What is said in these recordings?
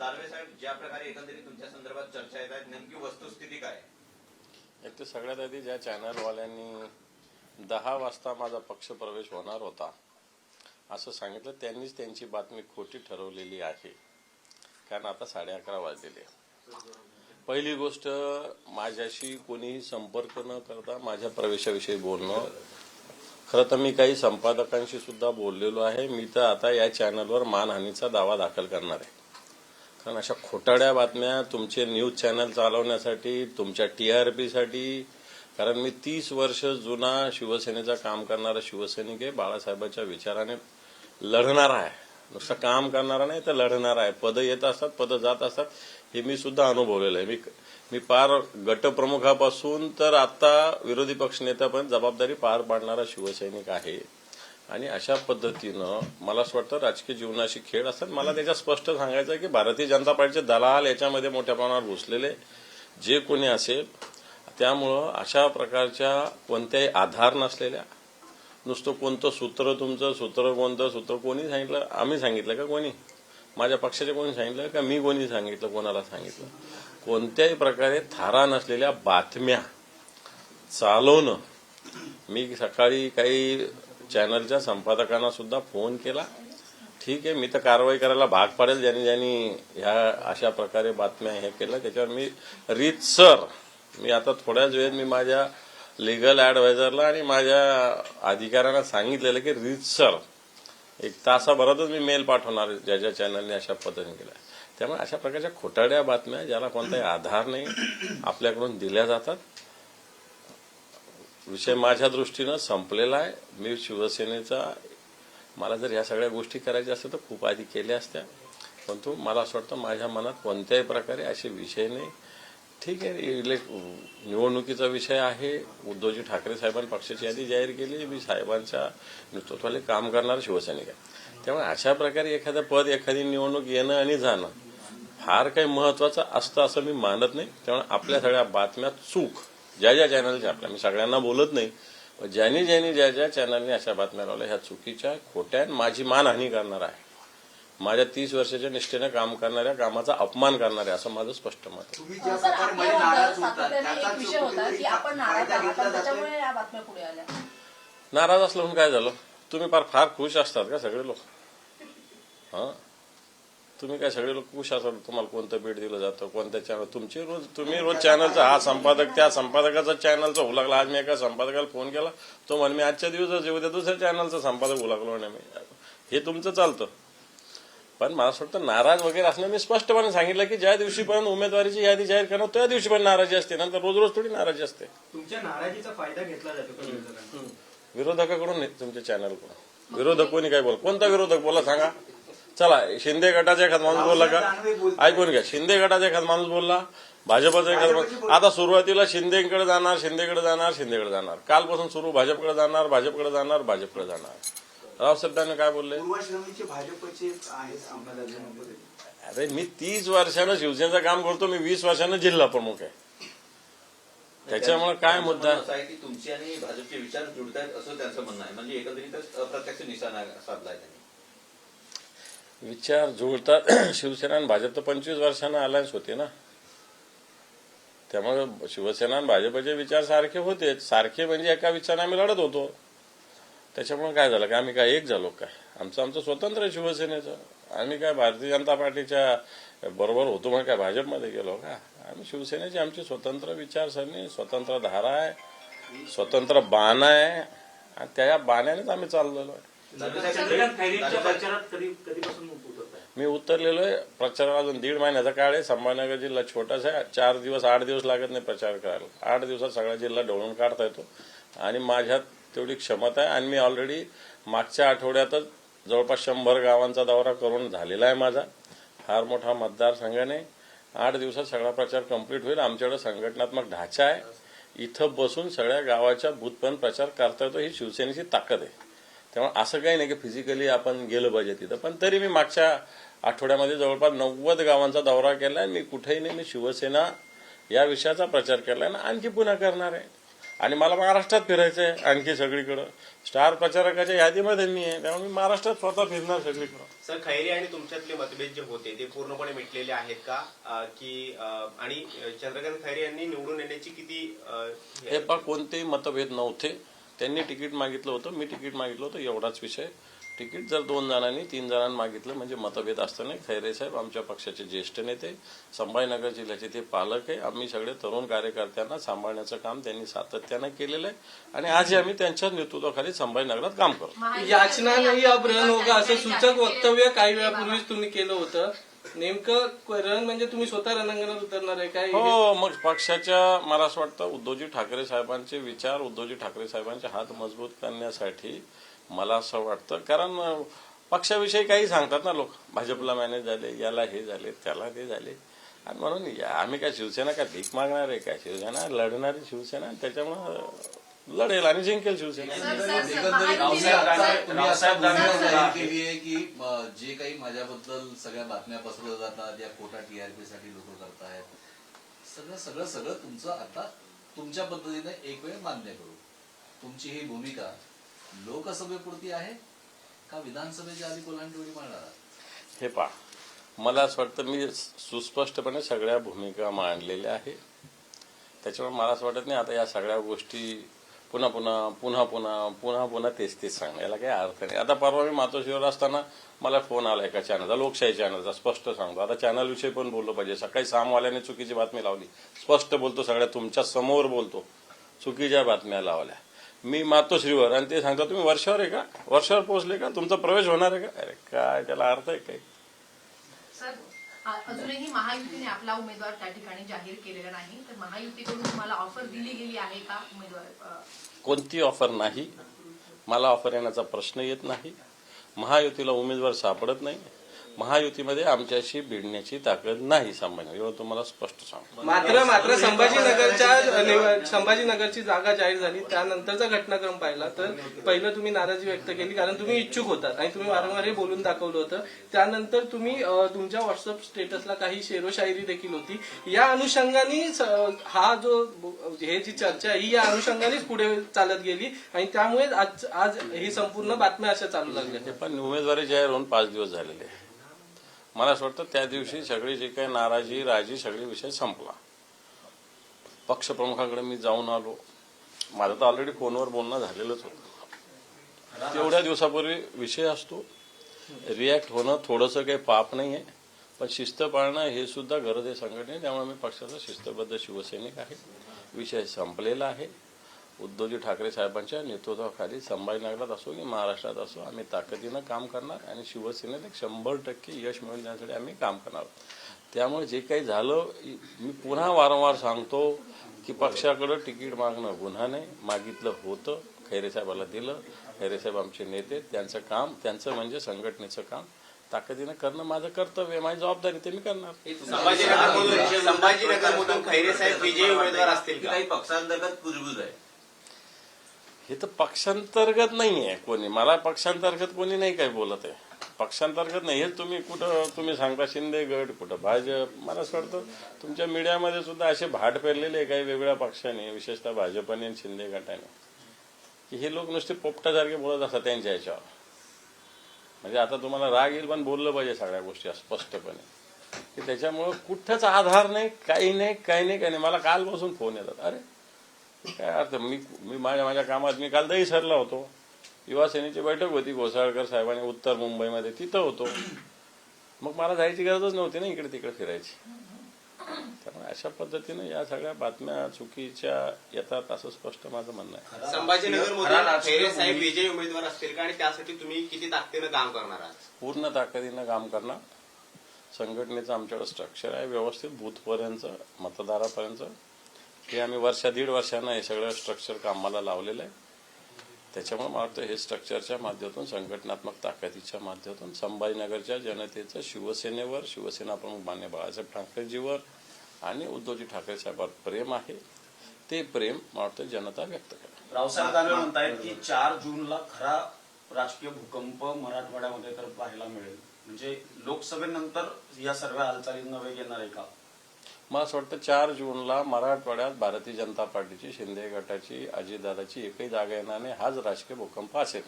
दानवे साहेब ज्या प्रकारे एकंदरीत तुमच्या संदर्भात चर्चा येत आहेत नेमकी वस्तुस्थिती काय एक तर सगळ्यात आधी ज्या चॅनलवाल्यांनी दहा वाजता माझा पक्ष प्रवेश होणार होता असं सांगितलं त्यांनीच त्यांची बातमी खोटी ठरवलेली आहे. कारण आता साडे अकरा वाजलेले पहिली गोष्ट माझ्याशी कोणीही संपर्क न करता माझ्या प्रवेशाविषयी बोलणं. खरं तर मी काही संपादकांशी सुद्धा बोललेलो आहे. मी तर आता या चॅनलवर मानहानीचा दावा दाखल करणार आहे. कारण अशा खोटाड्या बातम्या तुमचे न्यूज चॅनल चालवण्यासाठी तुमच्या टी आर पीसाठी कारण मी तीस वर्ष जुना शिवसेनेचा काम करणारा शिवसैनिक आहे. बाळासाहेबांच्या विचाराने लढणार आहे. नुसतं काम करणारा नाही तर लढणार आहे. पदं येत असतात पदं जात असतात. हे मी सुद्धा अनुभवलेलं आहे. मी मी पार गटप्रमुखापासून तर आता विरोधी पक्षनेत्यापर्यंत जबाबदारी पार पाडणारा शिवसैनिक आहे. आणि अशा पद्धतीनं मला असं वाटतं राजकीय जीवनाशी खेळ असतात. मला त्याच्यात स्पष्ट सांगायचं आहे की भारतीय जनता पार्टीचे दलाल याच्यामध्ये मोठ्या प्रमाणावर घुसलेले जे कोणी असेल त्यामुळं अशा प्रकारच्या कोणत्याही आधार नसलेल्या नुसतं कोणतं सूत्र तुमचं सूत्र कोणतं सूत्र कोणी सांगितलं आम्ही सांगितलं का कोणी? माझ्या पक्षाचे कोणी सांगितलं का मी कोणी सांगितलं कोणाला सांगितलं? कोणत्याही प्रकारे थारा नसलेल्या बातम्या चालवणं. मी सकाळी काही चॅनलच्या संपादकांना सुद्धा फोन केला. ठीक आहे मी तर कारवाई करायला भाग पाडेल. ज्यांनी ज्यांनी ह्या अशा प्रकारे बातम्या हे केल्या त्याच्यावर मी रीत सर मी आता थोड्याच वेळेत मी माझ्या लिगल ॲडवायझरला आणि माझ्या अधिकाऱ्यांना सांगितलेलं की रीत सर एक तासाभरातच मी मेल पाठवणार ज्या ज्या चॅनलने अशा पद्धतीने केल्या. त्यामुळे अशा प्रकारच्या खोटाड्या बातम्या ज्याला कोणताही आधार नाही आपल्याकडून दिल्या जातात. विषय माझ्या दृष्टीनं संपलेला आहे. मी शिवसेनेचा मला जर ह्या सगळ्या गोष्टी करायच्या असत्या तर खूप आधी केल्या असत्या. परंतु मला असं वाटतं माझ्या मनात कोणत्याही प्रकारे असे विषय नाही. ठीक आहे इलेक् निवडणुकीचा विषय आहे. उद्धवजी ठाकरे साहेबांनी पक्षाची यादी जाहीर केली. मी साहेबांच्या नेतृत्वाने काम करणारा शिवसैनिक आहे. त्यामुळे अशा प्रकारे एखादं पद एखादी निवडणूक येणं आणि जाणं फार काही महत्वाचं असतं असं मी मानत नाही. त्यामुळे आपल्या सगळ्या बातम्या चूक. ज्या ज्या चॅनलच्या आपल्या मी सगळ्यांना बोलत नाही पण ज्यांनी ज्यांनी ज्या ज्या चॅनलने अशा बातम्या लावल्या ह्या चुकीच्या खोट्या आणि माझी मानहानी करणार आहे. माझ्या तीस वर्षाच्या निष्ठेने काम करणाऱ्या कामाचा अपमान करणाऱ्या असं माझं स्पष्ट मत नाराज असलं म्हणून काय झालं? तुम्ही फार फार खुश असतात का सगळे लोक? हा? तुम्ही काय सगळे लोक खुश असतात तुम्हाला कोणतं भेट दिलं जातं? कोणत्या चॅनल तुमची रोज तुम्ही रोज चॅनलचा हा संपादक त्या संपादकाचा चॅनलचा उलागला आज मी एका संपादकाला फोन केला. तो म्हणे मी आजच्या दिवसाच उद्या दुसऱ्या चॅनलचा संपादक उलागलो म्हणे. मी हे तुमचं चालतं. पण मला असं वाटतं नाराज वगैरे असणं मी स्पष्टपणे सांगितलं की ज्या दिवशीपर्यंत उमेदवारीची यादी जाहीर करणं त्या दिवशीपर्यंत नाराजी असते. नंतर रोज रोज थोडी नाराजी असते. तुमच्या नाराजीचा फायदा घेतला जातो? विरोधकाकडून तुमच्या चॅनलकडून विरोधक कोणी काय बोल कोणता विरोधक? बोला सांगा. चला शिंदे गटाचा एखादा माणूस बोलला का? ऐकून घ्या. शिंदे गटाचा एखादा माणूस बोलला भाजपचा एखादा माणूस आता सुरुवातीला शिंदेकडे जाणार शिंदेकडे जाणार शिंदेकडे जाणार. कालपासून सुरू भाजपकडे जाणार भाजपकडे जाणार भाजपकडे जाणार. रावसाहेब त्यांनी काय बोलले? अरे मी तीस वर्षानं शिवसेनेचं काम करतो मी वीस वर्षानं जिल्हा प्रमुख आहे. त्याच्यामुळे काय मुद्दा? आहे? आहे की तुमची आणि भाजपचे विचार जुळतायत असं त्यांचं म्हणणं आहे. म्हणजे एकंदरीतच अप्रत्यक्ष निशाणा साधलाय त्यांनी. विचार जुळतात. शिवसेना आणि भाजप तर पंचवीस वर्षानं अलायन्स होते ना. त्यामुळे शिवसेना आणि भाजपचे विचार सारखे होते. सारखे म्हणजे एका विचाराने आम्ही लढत होतो. त्याच्यामुळे काय झालं? का आम्ही काय एक झालो काय आमचं आमचं स्वतंत्र आहे शिवसेनेचं. आम्ही काय भारतीय जनता पार्टीच्या बरोबर होतो म्हणून काय भाजपमध्ये गेलो का? आम्ही शिवसेनेची आमची स्वतंत्र विचारसरणी स्वतंत्र धारा आहे स्वतंत्र बाण आहे. आणि त्या बाण्यानेच आम्ही चाललेलो आहे. चंद्रकांत खैरेंच्या प्रचारात कधी कधीपासून उतरत आहे मी उतरलेलो आहे प्रचाराला अजून दीड महिन्याचा काळ आहे. संभाजीनगर जिल्हा छोटासा आहे. चार दिवस आठ दिवस लागत नाही प्रचार करायला. आठ दिवसात सगळा जिल्हा ढवळून काढता येतो. आणि माझ्यात तेवढी क्षमता आहे. आणि मी ऑलरेडी मागच्या आठवड्यातच जवळपास शंभर गावांचा दौरा करून झालेला आहे माझा. फार मोठा मतदारसंघ नाही आठ दिवसात सगळा प्रचार कंप्लीट होईल. आमच्याकडे संघटनात्मक ढाचा आहे. इथं बसून सगळ्या गावाच्या बूथपर्यंत प्रचार करता येतो. ही शिवसेनेची ताकद आहे. त्यामुळे असं काही नाही की फिजिकली आपण गेलं पाहिजे तिथं. पण तरी मी मागच्या आठवड्यामध्ये जवळपास नव्वद गावांचा दौरा केलाय. मी कुठेही नाही मी शिवसेना या विषयाचा प्रचार केलाय ना आणखी पुन्हा करणार आहे. आणि मला महाराष्ट्रात फिरायचं आहे आणखी सगळीकडं. स्टार प्रचारकाच्या यादीमध्ये मी आहे. त्यामुळे मी महाराष्ट्रात स्वतः फिरणार सगळीकडं. सर खैरे आणि तुमच्यातले मतभेद जे होते ते पूर्णपणे मिटलेले आहेत का? की आणि चंद्रकांत खैरे यांनी निवडून येण्याची किती हे हे पा कोणतेही मतभेद नव्हते. त्यांनी तिकीट मागितलं होतं मी तिकीट मागितलं होतं एवढाच विषय. तिकीट जर दोन जणांनी तीन जणांनी मागितलं म्हणजे मतभेद असतं नाही. खैरे साहेब आमच्या पक्षाचे ज्येष्ठ नेते संभाजीनगर जिल्ह्याचे ते पालक आहे. आम्ही सगळे तरुण कार्यकर्त्यांना सांभाळण्याचं काम त्यांनी सातत्यानं केलेलं आहे. आणि आजही आम्ही त्यांच्या नेतृत्वाखाली संभाजीनगरात काम करतो. याचना नाही अब होगा असं सूचक वक्तव्य काही वेळापूर्वीच तुम्ही केलं होतं. नेमकं रण म्हणजे तुम्ही स्वतः रणांगणात उतरणार आहे काय? हो मग पक्षाच्या मला असं वाटतं उद्धवजी ठाकरे साहेबांचे विचार उद्धवजी ठाकरे साहेबांचे हात मजबूत करण्यासाठी मला असं वाटतं. कारण पक्षाविषयी काही सांगतात ना लोक. भाजपला मॅनेज झाले याला हे झाले त्याला ते झाले. आणि म्हणून या- आम्ही काय शिवसेना काय भीक मागणार आहे काय शिवसेना लढणारी शिवसेना त्याच्यामुळं लढेल आणि जिंकेल शिवसेना. रावसाहेब दानवे- केली आहे की अं, जे काही माझ्याबद्दल सगळ्या बातम्या पसरवल्या जातात या खोटा टीआरपी साठी लोक करतायत. सगळं सगळं सगळं तुमचं आता तुमच्या पद्धतीने एक वेळ मान्य करू. तुमची ही भूमिका लोकसभेपुरती आहे का विधानसभेच्या आधी मारणार आहात? हे पहा मला असं वाटतं मी सुस्पष्टपणे सगळ्या भूमिका मांडलेल्या आहे. त्याच्यामुळे मला असं वाटत नाही आता या सगळ्या गोष्टी पुन्हा पुन्हा पुन्हा पुन्हा पुन्हा पुन्हा तेच तेच सांगणं. याला काही अर्थ नाही. आता परवा मी मातोश्रीवर असताना मला फोन आला एका चॅनलचा लोकशाही चॅनलचा स्पष्ट सांगतो. आता चॅनलविषयी पण बोललो पाहिजे. सकाळी सामवाल्याने चुकीची बातमी लावली. स्पष्ट बोलतो सगळ्या तुमच्यासमोर बोलतो. चुकीच्या बातम्या लावल्या. मी मातोश्रीवर आणि ते सांगतो तुम्ही वर्षावर आहे का? वर्षावर पोहोचले का? तुमचा प्रवेश होणार आहे का? अरे काय त्याला अर्थ आहे काही अजूनही महायुतीने आपला उमेदवार त्या ठिकाणी जाहीर केलेला नाही. तर महायुतीकडून तुम्हाला ऑफर दिली गेली आहे का उमेदवार कोणती ऑफर नाही मला ऑफर येण्याचा प्रश्न येत नाही महायुतीला उमेदवार सापडत नाही. महायुतीमध्ये आमच्याशी भिडण्याची ताकद नाही सामान्य. एवढं तुम्हाला स्पष्ट सांगतो. मात्र मात्र संभाजीनगरच्या संभाजीनगरची जागा जाहीर झाली. त्यानंतरचा घटनाक्रम पाहिला तर पहिलं तुम्ही नाराजी व्यक्त केली कारण तुम्ही इच्छुक होतात आणि तुम्ही वारंवार हे बोलून दाखवलं होतं. त्यानंतर तुम्ही तुमच्या व्हॉट्सअप स्टेटसला काही शेरोशायरी देखील होती. या अनुषंगाने हा जो हे जी चर्चा ही या अनुषंगानेच पुढे चालत गेली आणि त्यामुळे आज आज ही संपूर्ण बातम्या अशा चालू लागल्या. पण उमेदवारी जाहीर होऊन पाच दिवस झालेले. मला असं वाटतं त्या दिवशी सगळी जी काही नाराजी राजी सगळे विषय संपला. पक्षप्रमुखाकडे मी जाऊन आलो. माझं तर ऑलरेडी फोनवर बोलणं झालेलंच होतं. तेवढ्या दिवसापूर्वी विषय असतो. रिॲक्ट होणं थोडंसं काही पाप नाही आहे पण शिस्त पाळणं हे सुद्धा गरज आहे संघटने त्यामुळे मी पक्षाचा शिस्तबद्ध शिवसैनिक आहे. विषय संपलेला आहे. उद्धवजी ठाकरे साहेबांच्या नेतृत्वाखाली संभाजीनगरात असो की महाराष्ट्रात असो आम्ही ताकदीनं काम करणार आणि शिवसेनेत एक शंभर टक्के यश मिळवून देण्यासाठी आम्ही काम करणार. त्यामुळे जे काही झालं मी पुन्हा वारंवार सांगतो की पक्षाकडं तिकीट मागणं गुन्हा नाही. मागितलं होतं खैरे साहेबाला दिलं. खैरे साहेब आमचे नेते त्यांचं काम त्यांचं म्हणजे संघटनेचं काम. ताकदीनं करणं माझं कर्तव्य आहे, माझी जबाबदारी ते मी करणार. संभाजीनगरमधून खैरे साहेब विजयी उमेदवार असतील का? काही पक्षांतर्गत कुजबुज आहे. हे तर पक्षांतर्गत नाही आहे कोणी. मला पक्षांतर्गत कोणी नाही काही बोलत आहे. पक्षांतर्गत नाही. हे तुम्ही कुठं तुम्ही सांगता शिंदे गट कुठं भाजप? मला असं वाटतं तुमच्या मीडियामध्ये सुद्धा असे भाट पेरलेले आहे काही वेगवेगळ्या पक्षाने. विशेषतः भाजपने आणि शिंदे गटाने. की हे लोक नुसते पोपटासारखे बोलत असतात त्यांच्या याच्यावर. म्हणजे आता तुम्हाला राग येईल पण बोललं पाहिजे सगळ्या गोष्टी स्पष्टपणे. की त्याच्यामुळं कुठंच आधार नाही काही नाही काही नाही काही नाही. मला कालपासून फोन येतात. अरे काय अर्थ? मी मी माझ्या माझ्या कामात मी काल दही सरला होतो. युवा सेनेची बैठक होती घोसाळकर साहेबांनी उत्तर मुंबईमध्ये तिथं होतो. मग मला जायची गरजच नव्हती ना इकडे तिकडे फिरायची. त्यामुळे अशा पद्धतीने या सगळ्या बातम्या चुकीच्या येतात असं स्पष्ट माझं म्हणणं आहे. संभाजीनगरमधून खैरे साहेब विजयी उमेदवार असतील का आणि त्यासाठी तुम्ही किती ताकदीनं काम करणार आहात? पूर्ण ताकदीनं काम करणार. संघटनेचं आमच्याकडे स्ट्रक्चर आहे. व्यवस्थित बूथपर्यंत मतदारापर्यंत हे आम्ही वर्षा दीड वर्षानं हे सगळं स्ट्रक्चर कामाला लावलेलं आहे. त्याच्यामुळे मला वाटतं हे स्ट्रक्चरच्या माध्यमातून संघटनात्मक ताकदीच्या माध्यमातून संभाजीनगरच्या जनतेचं शिवसेनेवर शिवसेना प्रमुख मान्य बाळासाहेब ठाकरेजीवर आणि उद्धवजी ठाकरे साहेबांवर प्रेम आहे. ते प्रेम मला वाटतं जनता व्यक्त करा रावसाहेब दानवे म्हणतायत की चार जूनला खरा राजकीय भूकंप मराठवाड्यामध्ये तर पाहायला मिळेल. म्हणजे लोकसभेनंतर या सर्व हालचालींना वेग येणार आहे का? मला असं वाटतं चार जूनला मराठवाड्यात भारतीय जनता पार्टीची शिंदे गटाची अजितदादाची एकही जागा येणार नाही. हाच राजकीय भूकंप असेल.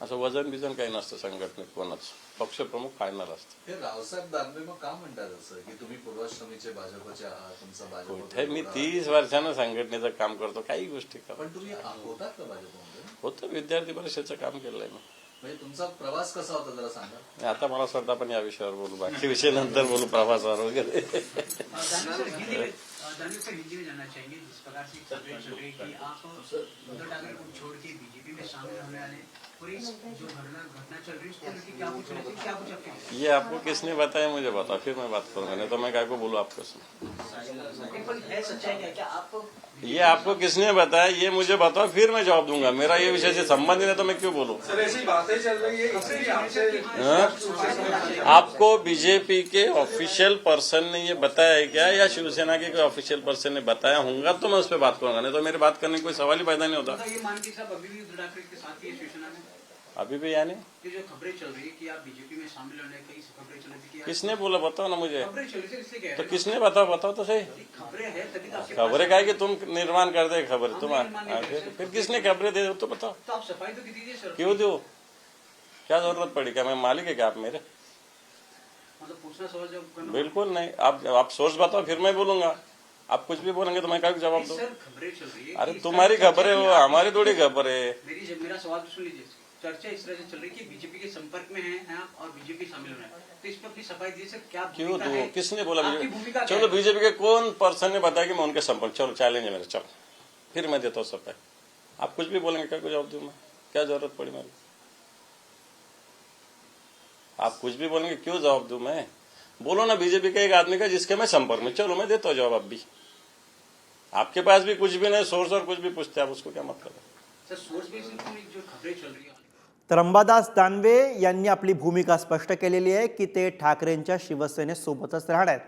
असं वजन बिजन काही नसतं संघटनेत कोणाच. पक्षप्रमुख फायनल असतं. हे रावसाहेब दानवे मग का म्हणतात असं? की तुम्ही पूर्वाश्रमीचे भाजपचे आहात तुमचा भाजप कुठे? मी तीस वर्षानं संघटनेचं काम करतो काही गोष्टी करतो. पण तुम्ही होतात का भाजपमध्ये? होतं विद्यार्थी परिषदेचं काम केलंय मी. म्हणजे तुमचा प्रवास कसा होता जरा सांगा. आता मला असं वाटतं आपण या विषयावर बोलू बाकी विषय नंतर बोलू प्रवासावर वगैरे. सर हिंदी में जानना चाहेंगे जिस प्रकार से खबरें चल रही कि आप उद्धव ठाकरे को छोड़ के बीजेपी में शामिल होने वाले ये आपको किसने बताया? मुझे बताओ। फिर मैं बात करूँगा। नहीं तो मैं काय को बोलूँ आपको है आप ये आपको किसने बताया? ये मुझे बताओ फिर मैं जवाब दूँगा। मेरा ये विषय से संबंध नहीं है तो मैं क्यों बोलूँ? सर ऐसी बातें चल रही है? आपको बीजेपी के ऑफिशियल पर्सन ने ये बताया है क्या? या शिवसेना के कोई ऑफिशियल पर्सन ने बताया होगा? तो मैं उस पर बात करूँगा। नहीं तो मेरी बात करने का कोई सवाल ही पैदा नहीं होता। अभी भी के यानी? ये जो खबरें चल रही है कि आप बीजेपी में शामिल होने कई खबरें चल रही थी किसने बोला? बताओ ना मुझे। खबरें चल रही तो किसने बताओ? बताओ तो सही। खबरें हैं तभी तो खबरें क्या है कि तुम निर्माण कर दे खबर तुम हाँ, फिर किसने खबरें दे दो? तो बताओ। तो आप सफ़ाई तो दीजिए सर। क्यों दो? क्या ज़रूरत पड़ी? क्या मैं मालिक है क्या आप मेरे? मतलब बिल्कुल नहीं। आप आप सोर्स बताओ फिर मैं बोलूँगा। आप कुछ भी बोलेंगे तो मैं क्या जवाब दूँ। अरे तुम्हारी खबर है वो हमारी थोड़ी खबर है। मेरी मेरा सवाल तो सुन लीजिए। चर्चा इस तरह से चल रही है कि बीजेपी के संपर्क में हैं हैं आप और बीजेपी शामिल होना है। तो इस पर अपनी सफ़ाई दीजिए सर क्या क्यों दो? किसने बोला बीजेपी चलो बीजेपी के कौन पर्सन ने बताया कि मैं उनके संपर्क चलो चैलेंज है मेरे चलो। फिर मैं देता हूँ पे आप कुछ भी बोलेंगे क्या कुछ जवाब दूँ मैं? क्या ज़रूरत पड़ी मेरे आप कुछ भी बोलेंगे क्यों जवाब दू मैं? बोलो ना बीजेपी के एक आदमी का जिसके मैं संपर्क में चलो मैं देता हूँ जवाब अब भी आपके पास भी कुछ भी नहीं सोर्स और कुछ भी पूछते आप उसको क्या मतलब है? सर सोर्स बेसिस पर जो खबरें चल रही है तर अंबादास दानवे यांनी आपली भूमिका स्पष्ट केलेली आहे की ते ठाकरेंच्या शिवसेनेसोबतच राहणार आहेत.